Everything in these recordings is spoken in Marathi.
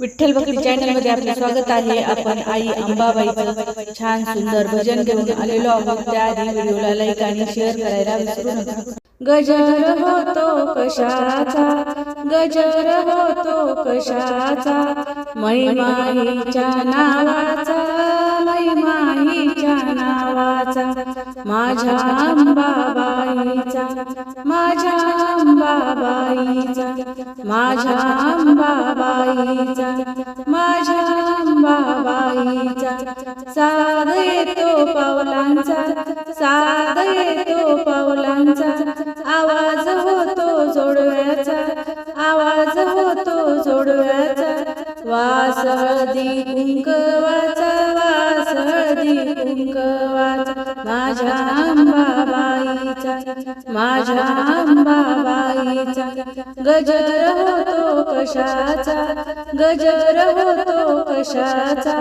विठ्ठल भक्ती चॅनलमध्ये आपले स्वागत आहे. आपण आई अंबाबाईचं छान सुंदर भजन घेऊन आलेलो आहोत. त्याआधी व्हिडिओला लाईक आणि शेअर करायला विसरू नका. गजर होतो कशाचा? गजर होतो कशाचा? महिमाईच्या नावाचा महिमाईच्या नावाचा माझ्या अंबाबाईचा. अंबाबाईचा माझ्या अंबाबाईचा माझ्या अंबाबाईचा साध येतो पावलांचा साध येतो पावलांचा. आवाज होतो जोडव्याचा आवाज होतो जोडव्याचा. वास हळदी कुंकवाचा वास हळदी कुंकवाचा. माझ्या अंबाबाई माझ्या अंबाबाईचा गजर होतो कशाचा? गजर होतो कशाचा?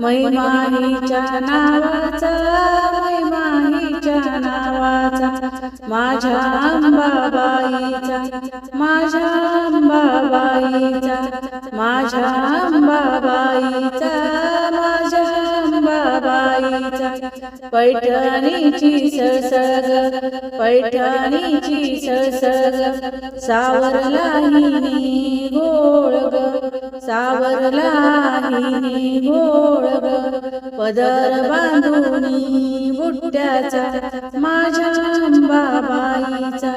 महिमाहीच्या नावाचा महिमाहीच्या नावाचा माझ्या अंबाबाईचा माझ्या अंबाबाईचा माझ्या अंबाबाईचा पैठणीची सळसळ पैठणीची सळसळ सावरलाही गोळ सावरला सावरलाही गोळ पदर बांधूनी बुट्ट्याचा माझ्या बाबाईचा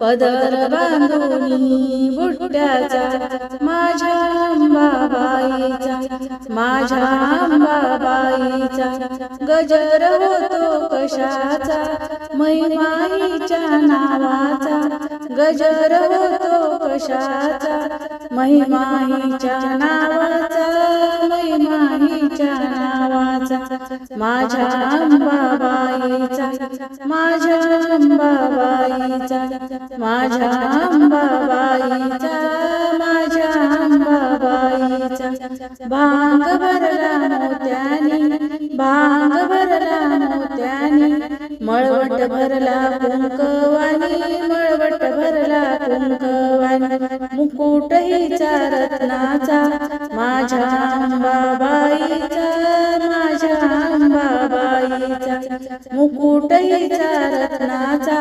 पदर बांधूनी बुट्ट्याचा माझ्या बाबाईचा माझ्या गजर होतो कशाचा? महिमाईच्या नावाचा. गजर होतो कशाचा? महिमाईच्या नावाचा. महिमाईच्या नावाचा. माझ्या अंबाबाईचा. माझ्या अंबाबाईचा. माझ्या अंबाबाईचा. माझ्या अंबाबाईचा. भाग भरला मोत्याने. भांग भरला मोत्यानी मळवट भरला कुंकवानी मळवट भरला कुंकवानी. मुकुट हिचा रत्नाचा माझ्या अंबाबाईचा माझ्या अंबाबाईचा मुकुट हिचा रत्नाचा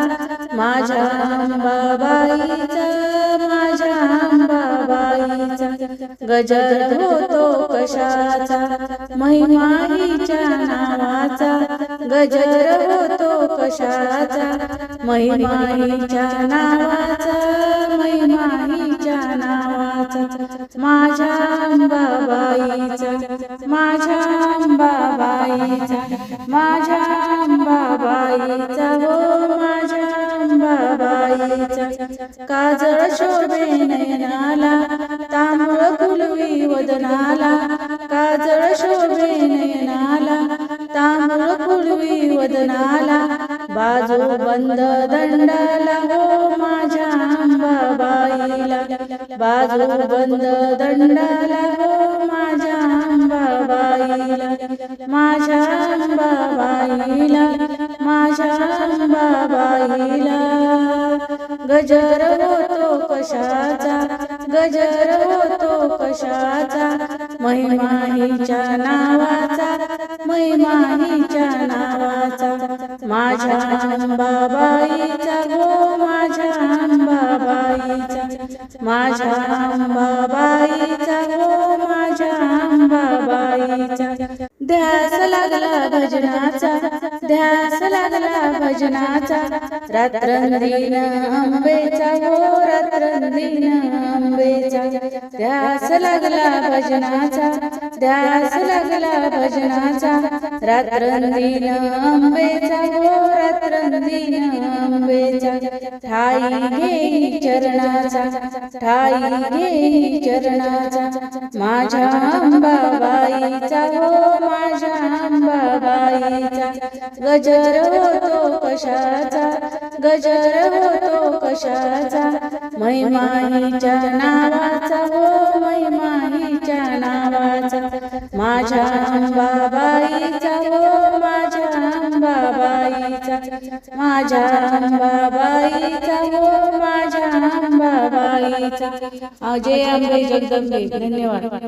माझ्या अंबाबाईचा गजर होतो कशाचा? महिमा हिच्या नावाचा गजर होतो कशाचा? महिमा हिच्या नावाचा महिमा हिच्या नावाचा माझ्या अंबाबाईचा माझ्या अंबाबाईचा माझ्या अंबाबाईचा हो माझ्या काजळ शोभे नयनाला तांबळ कुलवी वदनाला. काजळ शोभे नयनाला तांबळ कुलवी वदनाला. बाजू बंद दंडाला हो माझ्या अंबाबाईला बाजू बंद दंडाला हो माझ्या अंबाबाईला माझ्या अंबाबाईला माझ्या अंबाबाईला गजर होतो कशाचा? गजर होतो कशाचा? महिमाहीच्या नावाचा. महिमाहीच्या नावाचा. माझ्या अंबाबाईचा गो माझ्या अंबाबाईचा. माझ्या अंबाबाईचा लागला भजनाचा ध्यास लागला भजनाचा रात्रंदिन अंबेचा हो रात्रंदिन अंबेचा ध्यास लागला भजनाचा ध्यास लागला भजनाचा रात्रंदिन अंबेचा हो रात्रंदिन अंबेचा ठाई घे चरणाचा ठाई घे चरणाचा माझ्या अंबाबाईचा हो माझ्या अंबाबाईचा गजर होतो कशाचा? गजर होतो कशाचा? महिमाईच्या नावाचा हो महिमाईच्या नावाचा. माझ्या अंबाबाईचा हो माझ्या अंबाबाईचा. माझ्या अंबाबाईचा हो माझ्या अंबाबाईचा. अजय आंबे जगदंबे धन्यवाद.